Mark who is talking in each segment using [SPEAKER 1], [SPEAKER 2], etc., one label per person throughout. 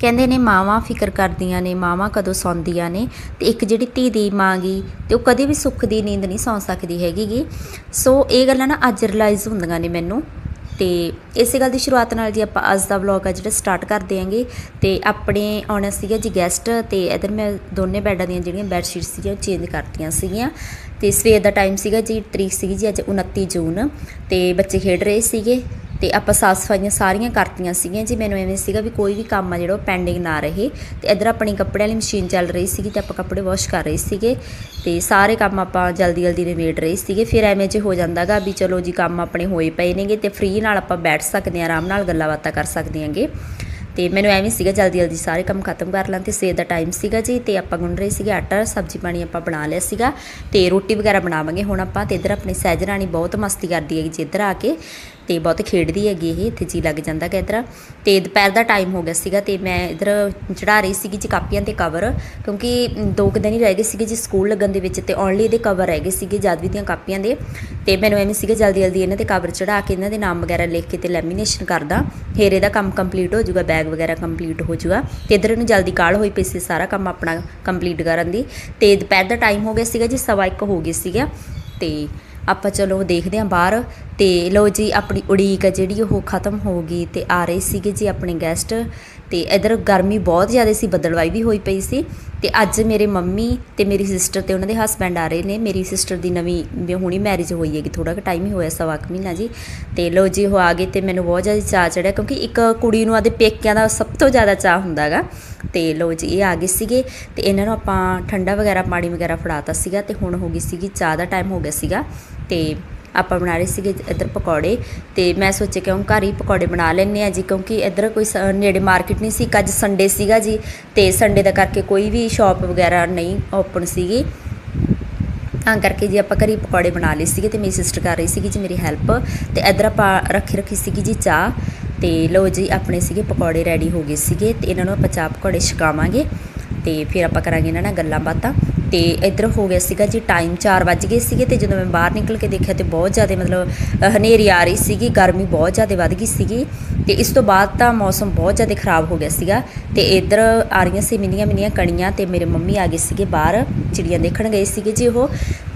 [SPEAKER 1] ਕਹਿੰਦੇ ਨੇ ਮਾਵਾਂ ਫਿਕਰ ਕਰਦੀਆਂ ਨੇ, ਮਾਵਾਂ ਕਦੋਂ ਸੌਂਦੀਆਂ ਨੇ ਤੇ ਇੱਕ ਜਿਹੜੀ ਧੀ ਦੀ ਮਾਂ ਗਈ ਤੇ ਉਹ ਕਦੇ ਵੀ ਸੁੱਖ ਦੀ ਨੀਂਦ ਨਹੀਂ ਸੌਂ ਸਕਦੀ ਹੈਗੀ ਸੋ ਇਹ ਗੱਲਾਂ ਨਾ ਅੱਜ ਰਿਅਲਾਈਜ਼ ਹੁੰਦੀਆਂ ਨੇ ਮੈਨੂੰ ਤੇ ਇਸੇ ਗੱਲ ਦੀ ਸ਼ੁਰੂਆਤ ਨਾਲ ਜੀ ਆਪਾਂ ਅੱਜ ਦਾ ਵਲੌਗ ਆ ਜਿਹੜਾ ਸਟਾਰਟ ਕਰਦੇ ਦਿਆਂਗੇ ਤੇ ਆਪਣੇ ਆਉਣਾ ਸੀਗਾ ਜੀ ਗੈਸਟ ਤੇ ਇਧਰ ਮੈਂ ਦੋਨੇ ਬੈੱਡਾਂ ਦੀਆਂ ਜਿਹੜੀਆਂ ਬੈੱਡ ਸ਼ੀਟਸ ਸੀਗੀਆਂ ਉਹ ਚੇਂਜ ਕਰਤੀਆਂ ਸੀਗੀਆਂ ਤੇ ਸਵੇਰ ਦਾ ਟਾਈਮ ਸੀਗਾ ਜੀ, ਤਰੀਕ ਸੀਗੀ ਜੀ ਅੱਜ 29 ਜੂਨ ਤੇ ਬੱਚੇ ਖੇਡ ਰਹੇ ਸੀਗੇ ਤੇ ਆਪਾਂ ਸਾਫ਼ ਸਫਾਈਆਂ ਸਾਰੀਆਂ ਕਰਤੀਆਂ ਸੀਗੀਆਂ। ਜੀ, ਮੈਨੂੰ ਐਵੇਂ ਸੀਗਾ ਵੀ ਕੋਈ ਵੀ ਕੰਮ ਆ ਜਿਹੜਾ ਉਹ ਪੈਂਡਿੰਗ ਨਾ ਰਹੇ ਤੇ ਇਧਰ ਆਪਣੀ ਕੱਪੜਿਆਂ ਵਾਲੀ ਮਸ਼ੀਨ ਚੱਲ ਰਹੀ ਸੀਗੀ ਤੇ ਆਪਾਂ ਕੱਪੜੇ ਵਾਸ਼ ਕਰ ਰਹੇ ਸੀਗੇ ਤੇ ਸਾਰੇ ਕੰਮ ਆਪਾਂ ਜਲਦੀ ਜਲਦੀ ਨਿਬੇੜ ਰਹੇ ਸੀਗੇ। ਫਿਰ ਐਵੇਂ ਜੇ ਹੋ ਜਾਂਦਾਗਾ ਵੀ ਚਲੋ ਜੀ, ਕੰਮ ਆਪਣੇ ਹੋਏ ਪਏ ਨੇਗੇ ਤੇ ਫ੍ਰੀ ਨਾਲ ਆਪਾਂ ਬੈਠ ਸਕਦੇ ਹਾਂ, ਆਰਾਮ ਨਾਲ ਗੱਲਾਂ ਬਾਤਾਂ ਕਰ ਸਕਦੇ ਹਾਂਗੇ। ਤੇ ਮੈਨੂੰ ਐਵੇਂ ਸੀਗਾ ਜਲਦੀ ਜਲਦੀ ਸਾਰੇ ਕੰਮ ਖਤਮ ਕਰ ਲਾਂ ਤੇ ਸਵੇਰ ਦਾ ਟਾਈਮ ਸੀਗਾ ਜੀ ਤੇ ਆਪਾਂ ਗੁੰਨ ਰਹੇ ਸੀਗੇ ਆਟਾ, ਸਬਜ਼ੀ ਪਾਣੀ ਆਪਾਂ ਬਣਾ ਲਿਆ ਸੀਗਾ ਤੇ ਰੋਟੀ ਵਗੈਰਾ ਬਣਾਵਾਂਗੇ ਹੁਣ ਆਪਾਂ ਤੇ ਇੱਧਰ ਆਪਣੀ ਸਹਿਜਰਾਣੀ ਬਹੁਤ ਮਸਤੀ ਕਰਦੀ ਹੈ ਜੀ ਇੱਧਰ ਆ ਕੇ। ਤੇ ਬਹੁਤ ਖੇਡਦੀ ਹੈਗੀ ਇਹ, ਇੱਥੇ ਜੀ ਲੱਗ ਜਾਂਦਾ ਕਿ ਇੱਧਰ। ਤੇ ਦੁਪਹਿਰ ਦਾ ਟਾਈਮ ਹੋ ਗਿਆ ਸੀਗਾ ਤੇ ਮੈਂ ਇੱਧਰ ਚੜਾ ਰਹੀ ਸੀਗੀ ਜੀ ਕਾਪੀਆਂ ਤੇ ਕਵਰ ਕਿਉਂਕਿ ਦੋ ਕੁ ਦਿਨ ਹੀ ਰਹਿ ਗਏ ਸੀਗੇ ਜੀ ਸਕੂਲ ਲੱਗਣ ਦੇ ਵਿੱਚ ਤੇ ਓਨਲੀ ਇਹਦੇ ਕਵਰ ਰਹਿ ਗਏ ਸੀਗੇ ਜਦਵੀ ਦੀਆਂ ਕਾਪੀਆਂ ਦੇ। ਤੇ ਮੈਨੂੰ ਐਵੇਂ ਸੀਗਾ ਜਲਦੀ ਜਲਦੀ ਇਹਨਾਂ ਤੇ ਕਵਰ ਚੜਾ ਕੇ ਇਹਨਾਂ ਦੇ ਨਾਮ ਵਗੈਰਾ ਲਿਖ ਕੇ ਤੇ ਲੈਮੀਨੇਸ਼ਨ ਕਰਦਾ। ਫਿਰ ਇਹਦਾ ਕੰਮ ਕੰਪਲੀਟ ਹੋ ਜਾਊਗਾ ਬੈਗ ਵਗੈਰਾ ਕੰਪਲੀਟ ਹੋ ਜਾਊਗਾ। ਤੇ ਇੱਧਰ ਇਹਨੂੰ ਜਲਦੀ ਕਾਲ ਹੋਈ ਪਈ ਸੀ ਸਾਰਾ ਕੰਮ ਆਪਣਾ ਕੰਪਲੀਟ ਕਰਨ ਦੀ। ਤੇ ਦੁਪਹਿਰ ਦਾ ਟਾਈਮ ਹੋ ਗਿਆ ਸੀਗਾ ਜੀ, ਸਵਾ ਇੱਕ ਹੋ ਗਏ ਸੀਗਾ। ਤੇ ਆਪਾਂ ਚਲੋ ਦੇਖਦੇ ਹਾਂ ਬਾਹਰ। ਤੇ ਲੋ ਜੀ, ਆਪਣੀ ਉਡੀਕ ਹੈ ਜਿਹੜੀ ਉਹ ਖਤਮ ਹੋ ਗਈ ਤੇ ਆ ਰਹੇ ਸੀਗੇ ਜੀ ਆਪਣੇ ਗੈਸਟ ਤੇ ਇਧਰ ਗਰਮੀ ਬਹੁਤ ਜ਼ਿਆਦਾ ਸੀ, ਬੱਦਲਵਾਈ ਵੀ ਹੋਈ ਪਈ ਸੀ ਤੇ ਅੱਜ ਮੇਰੇ ਮੰਮੀ ਤੇ ਮੇਰੀ ਸਿਸਟਰ ਤੇ ਉਹਨਾਂ ਦੇ ਹਸਬੈਂਡ ਆ ਰਹੇ ਨੇ। ਮੇਰੀ ਸਿਸਟਰ ਦੀ ਨਵੀਂ ਹੁਣੀ ਮੈਰਿਜ ਹੋਈ ਹੈਗੀ ਥੋੜਾ ਕੁ ਟਾਈਮ ਹੀ ਹੋਇਆ ਸਵਾ ਕੁ ਮਹੀਨਾ ਜੀ। ਤੇ ਲੋ ਜੀ, ਉਹ ਆ ਗਏ ਤੇ ਮੈਨੂੰ ਬਹੁਤ ਜ਼ਿਆਦਾ ਚਾਅ ਚੜਿਆ ਕਿਉਂਕਿ ਇੱਕ ਕੁੜੀ ਨੂੰ ਆਦੇ ਪੇਕਿਆਂ ਦਾ ਸਭ ਤੋਂ ਜ਼ਿਆਦਾ ਚਾਅ ਹੁੰਦਾਗਾ ਤੇ ਲੋ ਜੀ, ਇਹ ਆ ਗਏ ਸੀਗੇ ਤੇ ਇਹਨਾਂ ਨੂੰ ਆਪਾਂ ਠੰਡਾ ਵਗੈਰਾ, ਪਾਣੀ ਵਗੈਰਾ ਫੜਾਤਾ ਸੀਗਾ ਤੇ ਹੁਣ ਹੋ ਗਈ ਸੀਗੀ, ਚਾਹ ਦਾ ਟਾਈਮ ਹੋ ਗਿਆ ਸੀਗਾ ਤੇ ਆਪਾਂ ਬਣਾ ਰਹੇ ਸੀਗੇ ਇੱਧਰ ਪਕੌੜੇ ਤੇ ਮੈਂ ਸੋਚਿਆ ਕਿ ਹੁਣ ਘਰ ਹੀ ਪਕੌੜੇ ਬਣਾ ਲੈਂਦੇ ਆ ਜੀ, ਕਿਉਂਕਿ ਇੱਧਰ ਕੋਈ ਸ- ਨੇੜੇ ਮਾਰਕੀਟ ਨਹੀਂ ਸੀ, ਇੱਕ ਅੱਜ ਸੰਡੇ ਸੀਗਾ ਜੀ ਤੇ ਸੰਡੇ ਦਾ ਕਰਕੇ ਕੋਈ ਵੀ ਸ਼ਾਪ ਵਗੈਰਾ ਨਹੀਂ ਓਪਨ ਸੀਗੀ। ਤਾਂ ਕਰਕੇ ਜੀ ਆਪਾਂ ਘਰੀ ਪਕੌੜੇ ਬਣਾ ਲਏ ਸੀਗੇ ਤੇ ਮੇਰੀ ਸਿਸਟਰ ਕਰ ਰਹੀ ਸੀਗੀ ਜੀ ਮੇਰੀ ਹੈਲਪ ਤੇ ਇੱਧਰ ਆਪਾਂ ਰੱਖੀ ਰੱਖੀ ਸੀਗੀ ਜੀ ਚਾਹ ਤੇ ਲੋ ਜੀ ਆਪਣੇ ਸੀਗੇ ਪਕੌੜੇ ਰੈਡੀ ਹੋ ਗਏ ਸੀਗੇ ਤੇ ਇਹਨਾਂ ਨੂੰ ਆਪਾਂ ਚਾਹ ਪਕੌੜੇ ਛਕਾਵਾਂਗੇ ਤੇ ਫਿਰ ਆਪਾਂ ਕਰਾਂਗੇ ਇਹਨਾਂ ਨਾਲ ਗੱਲਾਂ ਬਾਤਾਂ। ਤੇ ਇੱਧਰ ਹੋ ਗਿਆ ਸੀਗਾ ਜੀ ਟਾਈਮ 4 ਵੱਜ ਗਏ ਸੀਗੇ ਤੇ ਜਦੋਂ ਮੈਂ ਬਾਹਰ ਨਿਕਲ ਕੇ ਦੇਖਿਆ ਤੇ ਬਹੁਤ ਜ਼ਿਆਦਾ ਮਤਲਬ ਹਨੇਰੀ ਆ ਰਹੀ ਸੀਗੀ, ਗਰਮੀ ਬਹੁਤ ਜ਼ਿਆਦਾ ਵੱਧ ਗਈ ਸੀਗੀ ਤੇ ਇਸ ਤੋਂ ਬਾਅਦ ਤਾਂ ਮੌਸਮ ਬਹੁਤ ਜ਼ਿਆਦਾ ਖਰਾਬ ਹੋ ਗਿਆ ਸੀਗਾ ਤੇ ਇੱਧਰ ਆ ਰਹੀਆਂ ਸੀ ਮਿੰਨੀਆਂ ਮਿੰਨੀਆਂ ਕਣੀਆਂ ਤੇ ਮੇਰੇ ਮੰਮੀ ਆ ਗਏ ਸੀਗੇ ਬਾਹਰ, ਚਿੜੀਆਂ ਦੇਖਣ ਗਏ ਸੀਗੇ ਜੀ ਉਹ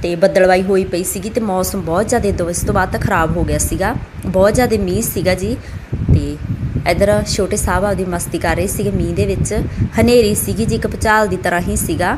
[SPEAKER 1] ਤੇ ਬੱਦਲਵਾਈ ਹੋਈ ਪਈ ਸੀਗੀ ਤੇ ਮੌਸਮ ਬਹੁਤ ਜ਼ਿਆਦਾ ਦੋ, ਇਸ ਤੋਂ ਬਾਅਦ ਤਾਂ ਖਰਾਬ ਹੋ ਗਿਆ ਸੀਗਾ, ਬਹੁਤ ਜ਼ਿਆਦਾ ਮੀਂਹ ਸੀਗਾ ਜੀ ਤੇ ਇੱਧਰ ਛੋਟੇ ਸਾਹਿਬ ਆਪਦੀ ਮਸਤੀ ਕਰ ਰਹੇ ਸੀਗੇ ਮੀਂਹ ਦੇ ਵਿੱਚ, ਹਨੇਰੀ ਸੀਗੀ ਜੀ ਇੱਕ ਭੁਚਾਲ ਦੀ ਤਰ੍ਹਾਂ ਹੀ ਸੀਗਾ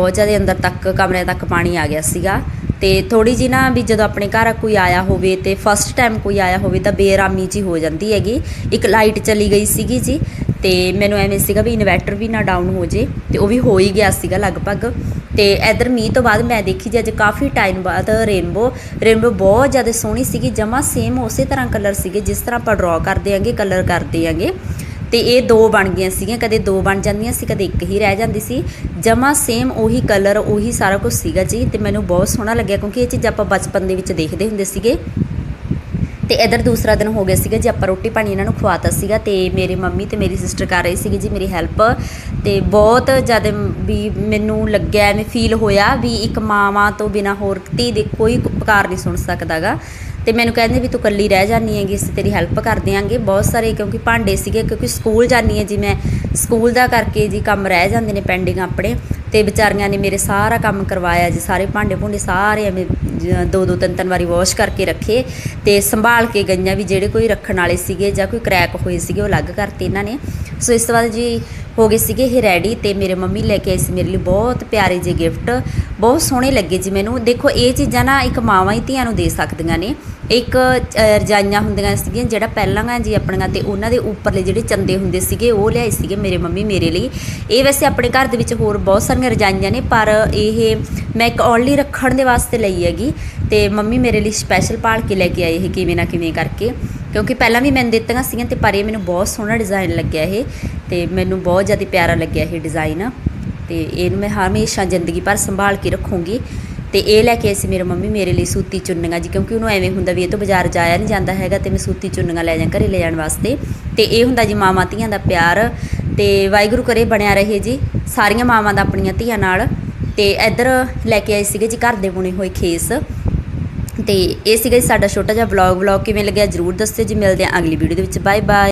[SPEAKER 1] ਬਹੁਤ ਜ਼ਿਆਦਾ ਅੰਦਰ ਤੱਕ, ਕਮਰਿਆਂ ਤੱਕ ਪਾਣੀ ਆ ਗਿਆ ਸੀਗਾ। ਤੇ ਥੋੜੀ ਜੀ ਨਾ ਵੀ ਜਦੋਂ ਆਪਣੇ ਘਰ ਕੋਈ ਆਇਆ ਹੋਵੇ ਤੇ ਫਸਟ ਟਾਈਮ ਕੋਈ ਆਇਆ ਹੋਵੇ ਤਾਂ ਬੇਰਾਮੀ ਜੀ ਹੋ ਜਾਂਦੀ ਹੈਗੀ। ਇੱਕ ਲਾਈਟ ਚਲੀ ਗਈ ਸੀਗੀ ਜੀ ਤੇ ਮੈਨੂੰ ਐਵੇਂ ਸੀਗਾ ਵੀ ਇਨਵਰਟਰ ਵੀ ਨਾ ਡਾਊਨ ਹੋ ਜੇ ਤੇ ਉਹ ਵੀ ਹੋ ਹੀ ਗਿਆ ਸੀਗਾ ਲਗਭਗ। ਤੇ ਇਧਰ ਮੀਂਹ ਤੋਂ ਬਾਅਦ ਮੈਂ ਦੇਖੀ ਜੀ ਅੱਜ ਕਾਫੀ ਟਾਈਮ ਬਾਅਦ ਰੇਨਬੋ ਰੇਨਬੋ ਬਹੁਤ ਜ਼ਿਆਦਾ ਸੋਹਣੀ ਸੀਗੀ, ਜਮਾ ਸੇਮ ਉਸੇ ਤਰ੍ਹਾਂ ਕਲਰ ਸੀਗੇ, ਜਿਸ ਤਰ੍ਹਾਂ ਆਪਾਂ ਡਰਾ ਕਰਦੇ ਆਂਗੇ ਕਲਰ ਕਰਦੇ ਆਂਗੇ ਤੇ ਇਹ ਦੋ ਬਣ ਗਈਆਂ ਸੀਗੀਆਂ, ਕਦੇ ਦੋ ਬਣ ਜਾਂਦੀਆਂ ਸੀ, ਕਦੇ ਇੱਕ ਹੀ ਰਹਿ ਜਾਂਦੀ ਸੀ। ਜਮਾ ਸੇਮ ਉਹੀ ਕਲਰ ਉਹੀ ਸਾਰਾ ਕੁਝ ਸੀਗਾ ਜੀ ਤੇ ਮੈਨੂੰ ਬਹੁਤ ਸੋਹਣਾ ਲੱਗਿਆ ਕਿਉਂਕਿ ਇਹ ਚੀਜ਼ ਆਪਾਂ ਬਚਪਨ ਦੇ ਵਿੱਚ ਦੇਖਦੇ ਹੁੰਦੇ ਸੀਗੇ। ਤੇ ਇਧਰ ਦੂਸਰਾ ਦਿਨ ਹੋ ਗਿਆ ਸੀਗਾ ਜੀ, ਆਪਾਂ ਰੋਟੀ ਪਾਣੀ ਇਹਨਾਂ ਨੂੰ ਖਵਾਤਾ ਸੀਗਾ ਤੇ ਮੇਰੇ ਮੰਮੀ ਤੇ ਮੇਰੀ ਸਿਸਟਰ ਕਰ ਰਹੀ ਸੀਗੀ ਜੀ, ਮੇਰੀ ਹੈਲਪ ਤੇ ਬਹੁਤ ਜ਼ਿਆਦਾ ਵੀ ਮੈਨੂੰ ਲੱਗਿਆ, ਐਵੇਂ ਫੀਲ ਹੋਇਆ ਵੀ ਇੱਕ ਮਾਵਾਂ ਤੋਂ ਬਿਨਾ ਹੋਰ ਧੀ ਦੇ ਕੋਈ ਪੁਕਾਰ ਨਹੀਂ ਸੁਣ ਸਕਦਾਗਾ। ਤੇ ਮੈਨੂੰ ਕਹਿੰਦੇ ਵੀ ਤੂੰ ਇਕੱਲੀ ਰਹਿ ਜਾਨੀ ਹੈਗੀ, ਅਸੀਂ ਤੇਰੀ ਹੈਲਪ ਕਰ ਦਿਆਂਗੇ। ਬਹੁਤ ਸਾਰੇ ਕਿਉਂਕਿ ਭਾਂਡੇ ਸੀਗੇ, ਕਿਉਂਕਿ ਸਕੂਲ ਜਾਨੀ ਹੈ ਜੀ ਮੈਂ। ਸਕੂਲ ਦਾ ਕਰਕੇ ਜੀ ਕੰਮ ਰਹਿ ਜਾਂਦੇ ਨੇ ਪੈਂਡਿੰਗ ਆਪਣੇ। ਤੇ ਵਿਚਾਰੀਆਂ ਨੇ ਮੇਰੇ ਸਾਰਾ ਕੰਮ ਕਰਵਾਇਆ ਜੀ, ਸਾਰੇ ਭਾਂਡੇ ਭੁੰਡੇ ਸਾਰੇ ਐਵੇਂ ਦੋ ਦੋ, ਤਿੰਨ ਤਿੰਨ ਵਾਰੀ ਵਾਸ਼ ਕਰਕੇ ਰੱਖੇ। ਤੇ ਸੰਭਾਲ ਕੇ ਗਈਆਂ ਵੀ ਜਿਹੜੇ ਕੋਈ ਰੱਖਣ ਵਾਲੇ ਸੀਗੇ ਜਾਂ ਕੋਈ ਕ੍ਰੈਕ ਹੋਏ ਸੀਗੇ, ਉਹ ਅਲੱਗ ਕਰਤੇ ਇਹਨਾਂ ਨੇ। ਸੋ ਇਸ ਤੋਂ ਬਾਅਦ ਜੀ ਹੋ ਗਏ ਸੀਗੇ ਇਹ ਰੈਡੀ ਤੇ ਮੇਰੇ ਮੰਮੀ ਲੈ ਕੇ ਆਈ ਸੀ ਮੇਰੇ ਲਈ ਬਹੁਤ ਪਿਆਰੇ ਜੇ ਗਿਫਟ ਬਹੁਤ ਸੋਹਣੇ ਲੱਗੇ ਜੀ ਮੈਨੂੰ। ਦੇਖੋ ਇਹ ਚੀਜ਼ਾਂ ਨਾ ਇੱਕ ਮਾਵਾਂ ਹੀ ਧੀਆਂ ਨੂੰ ਦੇ ਸਕਦੀਆਂ ਨੇ। ਇੱਕ ਰਜਾਈਆਂ ਹੁੰਦੀਆਂ ਸੀਗੀਆਂ, ਜਿਹੜਾ ਪਹਿਲਾਂ ਜੀ ਆਪਣੀਆਂ ਤੇ ਉਹਨਾਂ ਦੇ ਉੱਪਰਲੇ ਜਿਹੜੇ ਚੰਦੇ ਹੁੰਦੇ ਸੀਗੇ, ਉਹ ਲਿਆਏ ਸੀਗੇ ਮੇਰੇ ਮੰਮੀ ਮੇਰੇ ਲਈ। ਇਹ ਵੈਸੇ ਆਪਣੇ ਘਰ ਦੇ ਵਿੱਚ ਹੋਰ ਬਹੁਤ ਸਾਰੀਆਂ ਰਜਾਈਆਂ ਨੇ, ਪਰ ਇਹ ਮੈਂ ਇੱਕ ਓਨਲੀ ਰੱਖਣ ਦੇ ਵਾਸਤੇ ਲਈ ਹੈਗੀ ਤੇ ਮੰਮੀ ਮੇਰੇ ਲਈ ਸਪੈਸ਼ਲ ਪਾਲ ਕੇ ਲੈ ਕੇ ਆਏ ਇਹ ਕਿਵੇਂ ਨਾ ਕਿਵੇਂ ਕਰਕੇ। ਕਿਉਂਕਿ ਪਹਿਲਾਂ ਵੀ ਮੈਨੂੰ ਦਿੱਤੀਆਂ ਸੀਗੀਆਂ ਤੇ ਪਰ ਇਹ ਮੈਨੂੰ ਬਹੁਤ ਸੋਹਣਾ ਡਿਜ਼ਾਈਨ ਲੱਗਿਆ ਇਹ ਤੇ ਮੈਨੂੰ ਬਹੁਤ ਜ਼ਿਆਦਾ ਪਿਆਰਾ ਲੱਗਿਆ ਇਹ ਡਿਜ਼ਾਈਨ ਤੇ ਇਹਨੂੰ ਮੈਂ ਹਮੇਸ਼ਾ ਜ਼ਿੰਦਗੀ ਭਰ ਸੰਭਾਲ ਕੇ ਰੱਖੂੰਗੀ। ਤੇ ਇਹ ਲੈ ਕੇ ਆਈ ਸੀ ਮੇਰੇ ਮੰਮੀ ਮੇਰੇ ਲਈ ਸੂਤੀ ਚੁੰਨੀਆਂ ਜੀ, ਕਿਉਂਕਿ ਉਹਨੂੰ ਐਵੇਂ ਹੁੰਦਾ ਵੀ ਇਹ ਤੋਂ ਬਾਜ਼ਾਰ ਜਾਇਆ ਨਹੀਂ ਜਾਂਦਾ ਹੈਗਾ ਤੇ ਮੈਂ ਸੂਤੀ ਚੁੰਨੀਆਂ ਲੈ ਜਾਂ ਘਰੇ ਲੈ ਜਾਣ ਵਾਸਤੇ। ਤੇ ਇਹ ਹੁੰਦਾ ਜੀ ਮਾਵਾਂ ਧੀਆਂ ਦਾ ਪਿਆਰ ਤੇ ਵਾਹਿਗੁਰੂ ਕਰੇ ਬਣਿਆ ਰਹੇ ਜੀ, ਸਾਰੀਆਂ ਮਾਵਾਂ ਦਾ ਆਪਣੀਆਂ ਧੀਆਂ ਨਾਲ। ਤੇ ਇੱਧਰ ਲੈ ਕੇ ਆਏ ਸੀਗੇ ਜੀ ਘਰ ਦੇ ਬੁਣੇ ਹੋਏ ਖੇਸ। ਤੇ ਇਹ ਸੀਗਾ ਜੀ ਸਾਡਾ ਛੋਟਾ ਜਿਹਾ ਵਲੌਗ ਵਲੌਗ ਕਿਵੇਂ ਲੱਗਿਆ ਜਰੂਰ ਦੱਸਿਓ ਜੀ, ਮਿਲਦੇ ਹਾਂ ਅਗਲੀ ਵੀਡੀਓ ਦੇ ਵਿੱਚ। Bye bye